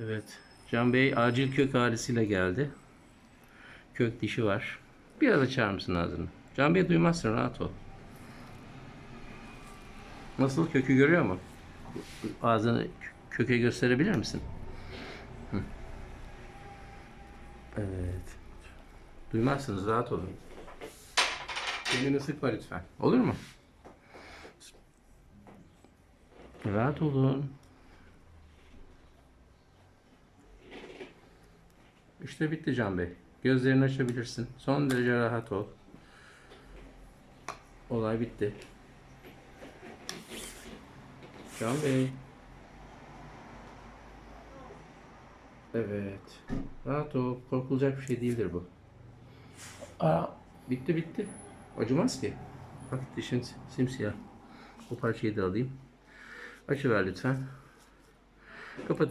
Evet. Can Bey acil kök ağrısıyla geldi. Kök dişi var. Biraz açar mısın ağzını? Can Bey duymazsın rahat ol. Nasıl kökü görüyor mu? Ağzını köke gösterebilir misin? Evet. Duymazsınız rahat olun. Elini sıkma lütfen. Olur mu? Rahat olun. İşte bitti Can Bey. Gözlerini açabilirsin. Son derece rahat ol. Olay bitti. Can Bey. Evet. Rahat ol. Korkulacak bir şey değildir bu. Aa, bitti bitti. Acımaz ki. Bak dişin simsiyah. O parçayı da alayım. Açıver lütfen. Kapatıver.